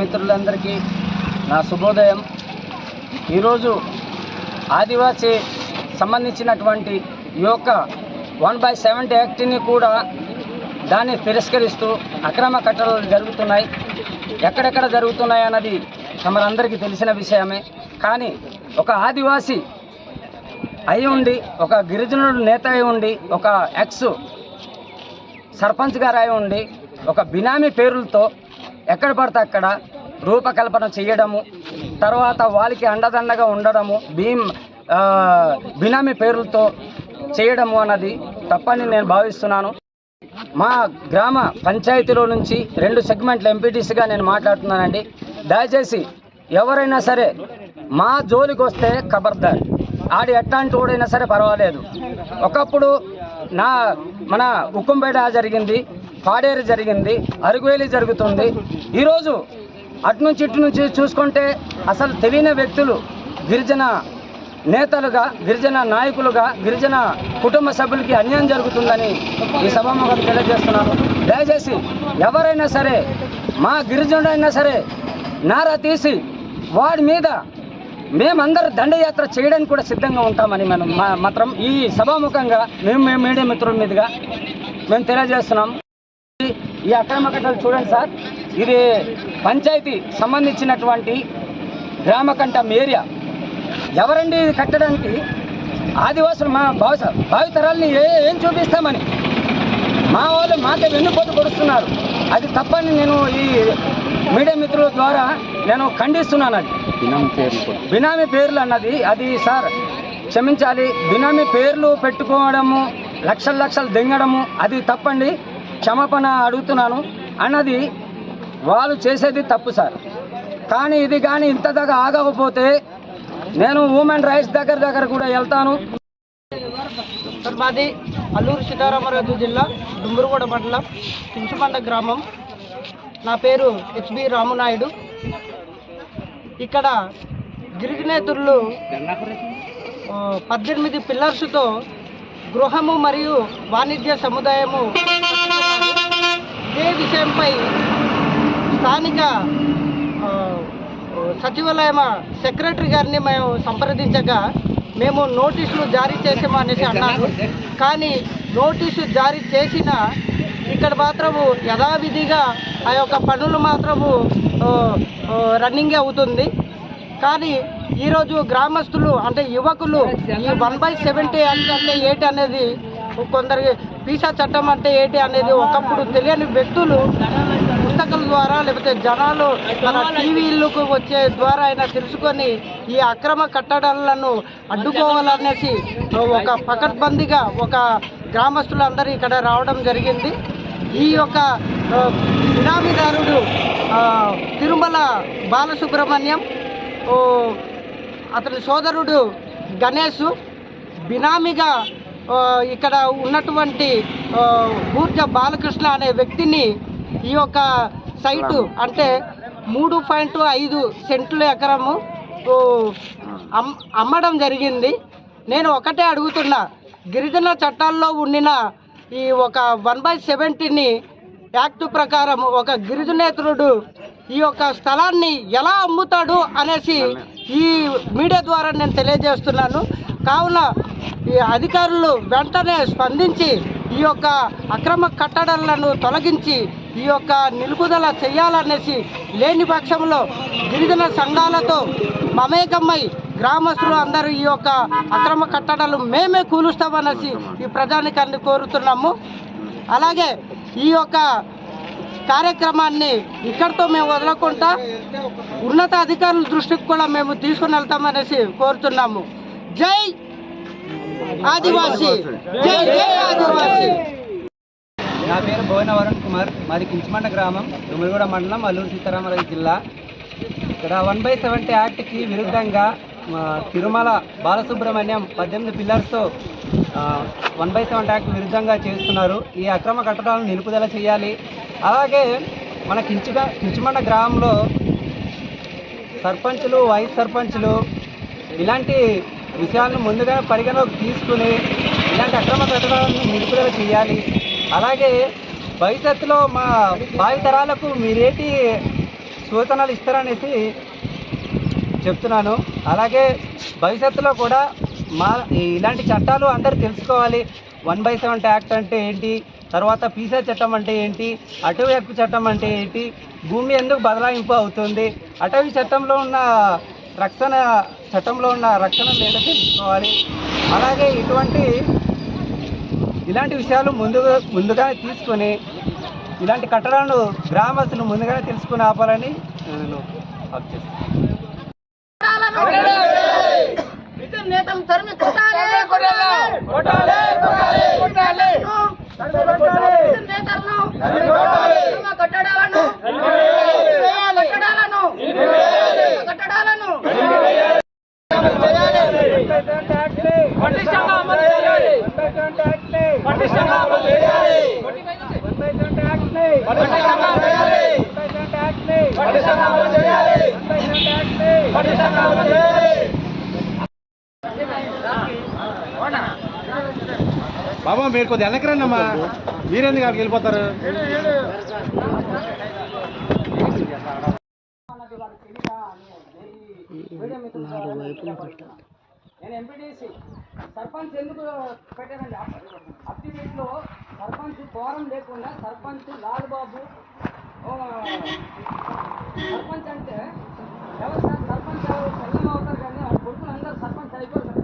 మిత్రులందరికీ నా శుభోదయం. ఈరోజు ఆదివాసీ సంబంధించినటువంటి ఈ యొక్క వన్ బై సెవెంటీ యాక్ట్ని కూడా దాన్ని తిరస్కరిస్తూ అక్రమ కట్టడలు జరుగుతున్నాయి. ఎక్కడెక్కడ జరుగుతున్నాయి అన్నది తమరందరికీ తెలిసిన విషయమే. కానీ ఒక ఆదివాసీ అయి ఉండి ఒక గిరిజనుడు నేత అయి ఉండి ఒక ఎక్స్ సర్పంచ్ గారు అయి ఉండి ఒక బినామీ పేరులతో ఎక్కడ పడితే అక్కడ రూపకల్పన చేయడము తర్వాత వాళ్ళకి అండదండగా ఉండడము భీమ్ బినామీ పేర్లతో చేయడము అన్నది తప్పని నేను భావిస్తున్నాను. మా గ్రామ పంచాయతీలో నుంచి రెండు సెగ్మెంట్ల ఎంపీటీసీగా నేను మాట్లాడుతున్నానండి. దయచేసి ఎవరైనా సరే మా జోలికి వస్తే ఖబర్దార్ ఆడి ఎట్లాంటి ఓడైనా సరే పర్వాలేదు. ఒకప్పుడు నా మన ఉక్కుంపేట జరిగింది పాడేరు జరిగింది అరుగువేలి జరుగుతుంది. ఈరోజు అటు నుంచి ఇటు నుంచి చూసుకుంటే అసలు తెలియని వ్యక్తులు గిరిజన నేతలుగా గిరిజన నాయకులుగా గిరిజన కుటుంబ సభ్యులకి అన్యాయం జరుగుతుందని ఈ సభాముఖం తెలియజేస్తున్నాను దయచేసి ఎవరైనా సరే మా గిరిజనుడైనా సరే నారా తీసి వాడి మీద మేమందరూ దండయాత్ర చేయడానికి కూడా సిద్ధంగా ఉంటామని మనం మాత్రం ఈ సభాముఖంగా మేము మేము మీడియా మిత్రుల మీదుగా మేము తెలియజేస్తున్నాం. ఈ అక్రమ కట్టలు చూడండి సార్. ఇది పంచాయతీ సంబంధించినటువంటి గ్రామకంఠం ఏరియా. ఎవరండి ఇది కట్టడానికి? ఆదివాసులు మా భావి భావితరాల్ని ఏ ఏం చూపిస్తామని? మా వాళ్ళు మాకే వెన్నుపోటు పొడుస్తున్నారు అది తప్పని నేను ఈ మీడియా మిత్రుల ద్వారా నేను ఖండిస్తున్నాను అది. బినామీ పేర్లు అన్నది అది సార్ క్షమించాలి. బినామీ పేర్లు పెట్టుకోవడము లక్షల లక్షలు దింగడము అది తప్పండి. క్షమాపణ అడుగుతున్నాను. అన్నది వాళ్ళు చేసేది తప్పు సార్. కానీ ఇది కానీ ఇంత దగ్గర ఆగకపోతే నేను ఉమెన్ రైట్స్ దగ్గర దగ్గర కూడా వెళ్తాను. సార్ మాది అల్లూరు సీతారామరాజు జిల్లా డుంగురుగూడ మండలం పించుమండ గ్రామం. నా పేరు హెచ్బి రామునాయుడు. ఇక్కడ గిరిగినేతుళ్ళు పద్దెనిమిది పిల్లర్స్తో గృహము మరియు వాణిజ్య సముదాయము. ఏ ఇదే విషయంపై స్థానిక సచివాలయం సెక్రటరీ గారిని మేము సంప్రదించగా మేము నోటీసులు జారీ చేసామనేసి అన్నారు. కానీ నోటీసు జారీ చేసిన ఇక్కడ మాత్రము యథావిధిగా ఆ యొక్క పనులు మాత్రము రన్నింగ్ అవుతుంది. కానీ ఈరోజు గ్రామస్తులు అంటే యువకులు ఈ వన్ బై సెవెంటీ యాక్ట్ అంటే ఏంటి అనేది కొందరికి పీసా చట్టం అంటే ఏంటి అనేది ఒకప్పుడు తెలియని వ్యక్తులు పుస్తకాల ద్వారా లేకపోతే జనాలు మన టీవీలకు వచ్చే ద్వారా అయినా తెలుసుకొని ఈ అక్రమ కట్టడాలను అడ్డుకోవాలనేసి ఒక పకడ్బందీగా ఒక గ్రామస్తులందరూ ఇక్కడ రావడం జరిగింది. ఈ యొక్క ఆ, బినామీదారుడు తిరుమల బాలసుబ్రహ్మణ్యం అతని సోదరుడు గణేష్ బినామీగా ఇక్కడ ఉన్నటువంటి బూర్జ బాలకృష్ణ అనే వ్యక్తిని ఈ యొక్క సైటు అంటే మూడు పాయింట్ ఐదు సెంట్లు ఎకరము అమ్ అమ్మడం జరిగింది. నేను ఒకటే అడుగుతున్నా గిరిజన చట్టాల్లో ఉండిన ఈ ఒక వన్ బై సెవెంటీని యాక్ట్ ప్రకారం ఒక గిరిజనేతరుడు ఈ యొక్క స్థలాన్ని ఎలా అమ్ముతాడు అనేసి ఈ మీడియా ద్వారా నేను తెలియజేస్తున్నాను. కావున ఈ అధికారులు వెంటనే స్పందించి ఈ యొక్క అక్రమ కట్టడాలను తొలగించి ఈ యొక్క నిలుపుదల చేయాలనేసి లేని పక్షంలో గిరిజన సంఘాలతో మమేకమై గ్రామస్తులు అందరూ ఈ యొక్క అక్రమ కట్టడాలు మేమే కూలుస్తామనేసి ఈ ప్రజానికాన్ని కోరుతున్నాము. అలాగే ఈ యొక్క కార్యక్రమాన్ని ఇక్కడితో మేము వదలకుండా ఉన్నత అధికారుల దృష్టికి కూడా మేము తీసుకుని వెళ్తామనేసి కోరుతున్నాము. జై ఆదివాసీ. జై జై ఆదివాసీ. నా పేరు భువన వరుణ్ కుమార్. మాది కించమండ గ్రామం దుమ్మిగూడ మండలం అల్లూరు సీతారామరాజు జిల్లా. ఇక్కడ వన్ బై సెవెంటీ యాక్ట్కి విరుద్ధంగా తిరుమల బాలసుబ్రహ్మణ్యం పద్దెనిమిది పిల్లర్స్తో వన్ బై సెవెంటీ యాక్ట్ విరుద్ధంగా చేస్తున్నారు. ఈ అక్రమ కట్టడాలను నిలుపుదల చేయాలి. అలాగే మన కించుగా కించమండ గ్రామంలో సర్పంచులు వైస్ సర్పంచులు ఇలాంటి విషయాలను ముందుగా పరిగణలోకి తీసుకుని ఇలాంటి అక్రమ కట్టడాలను నిలుపుదల చేయాలి. అలాగే భవిష్యత్తులో మా భావితరాలకు మీరేటి సూచనలు ఇస్తారనేసి చెప్తున్నాను. అలాగే భవిష్యత్తులో కూడా మా ఇలాంటి చట్టాలు అందరూ తెలుసుకోవాలి. వన్ బై సెవెన్ యాక్ట్ అంటే ఏంటి? తర్వాత పీసా చట్టం అంటే ఏంటి? అటవీ హక్కు చట్టం అంటే ఏంటి? భూమి ఎందుకు బదలాయింపు అవుతుంది? అటవీ చట్టంలో ఉన్న రక్షణ చట్టంలో ఉన్న రక్షణ లేదా తెలుసుకోవాలి. అలాగే ఇటువంటి ఇలాంటి విషయాలు ముందుగా ముందుగానే తీసుకొని ఇలాంటి కట్టడాలను గ్రామస్తులు ముందుగానే తెలుసుకుని ఆపాలని నేను అభ్యర్థిస్తున్నాను నేతలు తరిమి కొట్టాలి కొట్టాలి కొట్టాలి నేతలను తమ కట్టడాలను కట్టడాలను కట్టడాలను పటిష్టంగా అమలు చేయాలి పటిష్టంగా అమలు చేయాలి పటిష్టంగా అమలు చేయాలి పటిష్టంగా అమలు చేయాలి పటిష్టంగా అమలు చేయాలి బాబా మీరు కొద్దిగా వెనక్కి రండి అమ్మా మీరెందుకు అక్కడికి వెళ్ళిపోతారు? నేను ఎంపీడీసీ సర్పంచ్ ఎందుకు పెట్టానండి అప్టివేట్లో సర్పంచ్ ఫోరం లేకుండా సర్పంచ్ లాల్బాబు సర్పంచ్ అంటే ఎవరు సార్ సర్పంచ్ ఎవరు? పిల్లలు అవుతారు కానీ వాళ్ళ కొడుకులు అందరూ సర్పంచ్ అయిపోతారు